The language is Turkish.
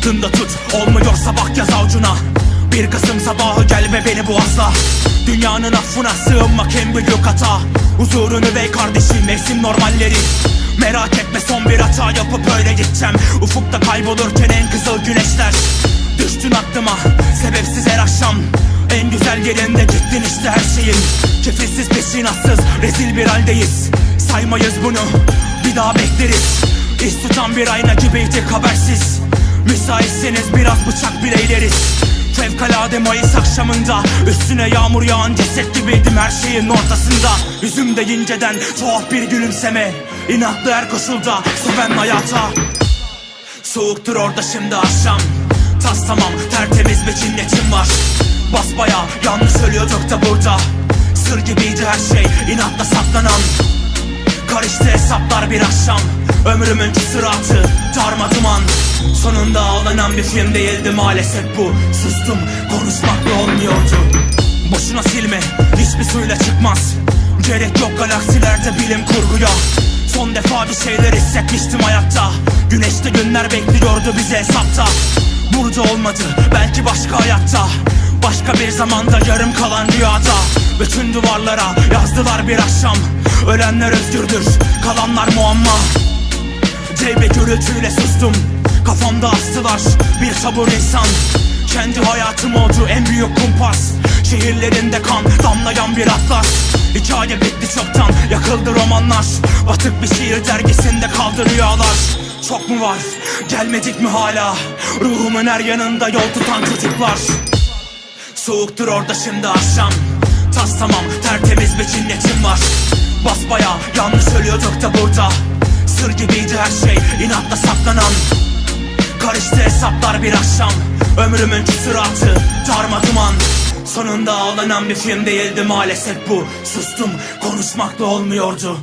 Aklında tut. Olmuyorsa bak yaz avucuna. Bir Kasım sabahı gel ve beni boğazla Dünyanın affına sığınmak en büyük hata? Huzurunu ve kardeşim mevsim normalleri. Merak etme son bir hata yapıp öyle gideceğim. Ufukta kaybolurken en kızıl güneşler. Düştün aklıma sebepsiz her akşam. En güzel yerinde gittin işte her şeyin. Kefilsiz peşinatsız rezil bir haldeyiz. Saymayız bunu bir daha bekleriz. İz tutan bir ayna gibiydik habersiz Müsaitseniz biraz bıçak bileyleriz Fevkalade Mayıs akşamında Üstüne yağmur yağan ceset gibiydim her şeyin ortasında. Yüzümde inceden tuhaf bir gülümseme. İnatlı her koşulda seven hayata. Soğuktur orada şimdi akşam. Tas tamam tertemiz bir cinnetim var. Basbaya yanlış ölüyorduk da burada. Sır gibiydi her şey inatla saklanan. Karıştı hesaplar bir akşam. Ömrümün küsuratı darmaduman Sonunda ağlanan bir film değildi maalesef bu. Sustum konuşmakla olmuyordu. Boşuna silme hiçbir suyla çıkmaz. Gerek yok galaksilerde bilim kurguya. Son defa bir şeyler hissetmiştim hayatta. Güneşte günler bekliyordu bize hesapta. Burada olmadı belki başka hayatta. Başka bir zamanda yarım kalan rüyada. Bütün duvarlara yazdılar bir akşam. Ölenler özgürdür kalanlar muamma. Bir gürültüyle sustum Kafamda astılar bir sabır insan. Kendi hayatım oldu en büyük kumpas. Şehirlerinde kan damlayan bir atlas. Hikaye bitti çoktan yakıldı romanlar. Batık bir şiir dergisinde kaldı rüyalar. Çok mu var? Gelmedik mi hala? Ruhumun her yanında yol tutan çocuklar. Soğuktur orada şimdi akşam. Tas tamam tertemiz bir cinnetim var. Basbaya yanlış ölüyorduk da burada. Sır gibiydi her şey inatla saklanan Karıştı hesaplar bir akşam. Ömrümün küsuratı darmaduman Sonunda ağlanan bir film değildi maalesef bu. Sustum konuşmakla olmuyordu